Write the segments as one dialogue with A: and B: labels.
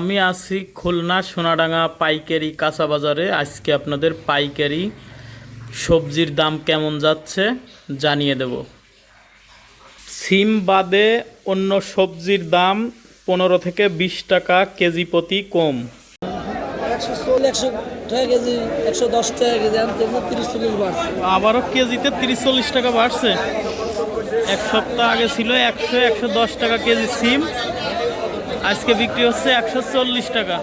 A: আমি আছি খুলনা সোনাডাঙ্গা পাইকারি কাঁচা বাজারে। আজকে আপনাদের পাইকারি সবজির দাম কেমন যাচ্ছে জানিয়ে দেব। সিম বাদে অন্য সবজির দাম পনেরো থেকে বিশ টাকা কেজি প্রতি কম। আবারও কেজিতে তিরিশ চল্লিশ টাকা বাড়ছে। এক সপ্তাহ আগে ছিল একশো একশো দশ টাকা কেজি সিম। আজকে বিক্রি হচ্ছে একশো চল্লিশ টাকা।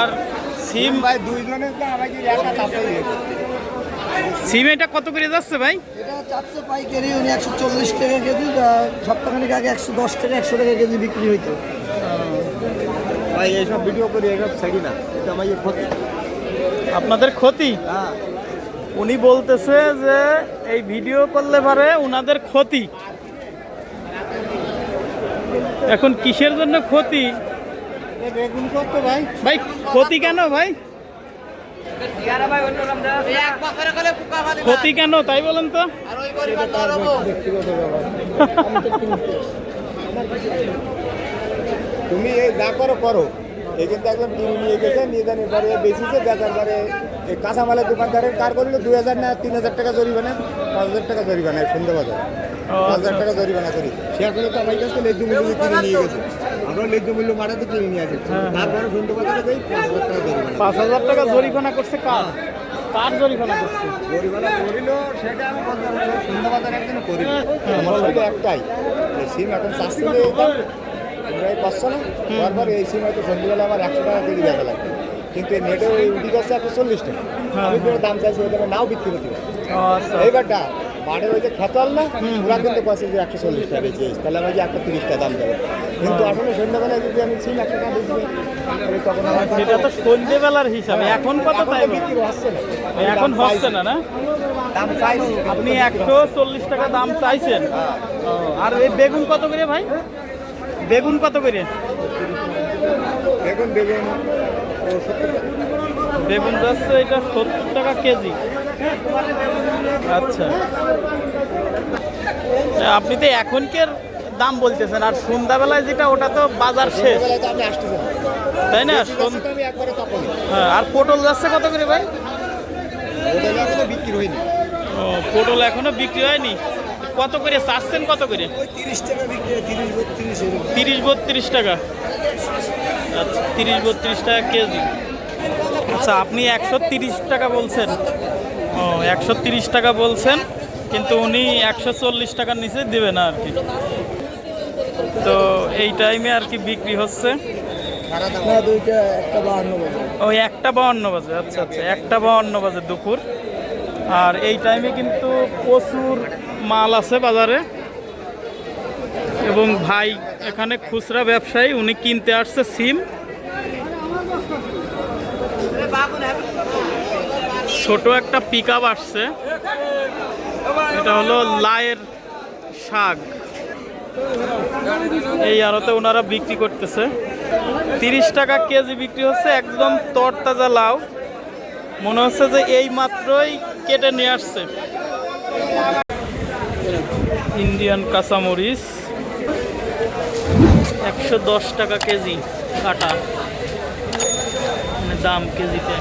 A: আর সিম
B: ভাই দুইজনের
A: সিম এটা কত করে যাচ্ছে ভাই?
C: এটা পাইকারি উনি একশো চল্লিশ টাকা কেজি সপ্তাহখানিক আগে একশো দশ টাকা একশো টাকা কেজি বিক্রি হইতো।
B: ভাই এইসব ভিডিও করি এসব ছাড়ি না। এটা আমার ক্ষতি।
A: আপনাদের ক্ষতি?
B: হ্যাঁ।
A: উনি বলতেছে যে এই ভিডিও করলে পারে উনাদের ক্ষতি। এখন কিসের জন্য ক্ষতি?
B: ভাই,
A: ক্ষতি কেন ভাই? ক্ষতি কেন, তাই বলেন তো।
B: তুমি এই যা করো করো। কিন্তু একদম কিনে নিয়ে গেছে নিয়ে জানি পরে বেশিছে বেচার পরে কাঁচামালের দোকানদারের কার করলে দুই হাজার না তিন হাজার টাকা জরিমানা পাঁচ হাজার টাকা জরিমানা সন্ধ্যেবাজার পাঁচ হাজার টাকা জরিমানা করি। সে আসলে তো আমার কাছে লেজ্জ মূল্য কিনে নিয়ে গেছে। আমরা লেজ্জ মূল্য মারাতে কিনে নিয়ে আসি। তারপরে সন্ধ্যেবাজারে যাই পাঁচ হাজার টাকা জরিমানা
A: পাঁচ হাজার টাকা জরিমানা করছে কার? কার জরিমানা করছে?
B: জরিমানা করিল সেটা আমি। সন্ধ্যাবাজার একদিন করি আমার ছিল একটাই। সিম এখন চারশো এই পাঁচশো না। তারপর এই সিম হয়তো সন্ধ্যাবেলা আমার একশো টাকা কেজি দেখা লাগবে কিন্তু এই নেটে ওই উঠি যাচ্ছে একশো চল্লিশ টাকা। আমি যেটা দাম চাইছি ওই দামে নাও বিক্রি করতে পারি।
A: আচ্ছা।
B: এইবারটা মাঠের ওই যে খেতাল না ওরা কিন্তু পাচ্ছে যে একশো চল্লিশ টাকা বেঁচে তাহলে আমি যে একশো তিরিশ টাকা দাম দেবো। কিন্তু আসলে সন্ধ্যাবেলায় যদি আমি সিম একশো টাকা তখন আমার
A: সেটা তো সন্ধ্যেবেলার হিসাবে। এখন কত
B: বিক্রি হচ্ছে না।
A: এখন হচ্ছে না না?
B: দাম চাইছি
A: আপনি একশো চল্লিশ টাকা দাম চাইছেন। আর এই বেগুন কত করে ভাই? বেগুন কত করে?
B: বেগুন বেগুন
A: বেগুন যাচ্ছে এটা সত্তর টাকা কেজি। আচ্ছা। আপনি তো এখনকার দাম বলতেছেন আর সন্ধ্যাবেলায় যেটা ওটা তো বাজার শেষ। তাই না। হ্যাঁ, আর পটল যাচ্ছে কত করে ভাই?
B: বিক্রি হয়নি।
A: ও পটল এখনও বিক্রি হয়নি? কত করে চাচ্ছেন কত করে?
C: তিরিশ বত্রিশ
A: টাকা। আচ্ছা তিরিশ বত্রিশ টাকা কেজি। আচ্ছা আপনি একশো তিরিশ টাকা বলছেন। ও একশো তিরিশ টাকা বলছেন কিন্তু উনি একশো চল্লিশ টাকার নিচে দেবে না আর কি। তো এই টাইমে আর কি বিক্রি হচ্ছে?
C: না দুইটা একটা বাহান্ন বাজে।
A: ওই একটা বাউন্ন বাজে আচ্ছা আচ্ছা একটা বাউন্ন বাজে দুপুর। আর এই টাইমে কিন্তু প্রচুর মাল আছে বাজারে। এবং ভাই এখানে খুচরা ব্যবসায়ী, উনি কিনতে আসছে সিম। ছোট একটা পিক আসছে। এটা হলো লায়ের শাক। এই আড়তে ওনারা বিক্রি করতেছে। তিরিশ টাকা কেজি বিক্রি হচ্ছে, একদম তরতাজা লাউ। মনে হচ্ছে যে এই মাত্রই কেটে নিয়ে আসছে। ইন্ডিয়ান কাঁচামরিচ একশো দশ টাকা কেজি কাটা। মানে দাম কেজিতে।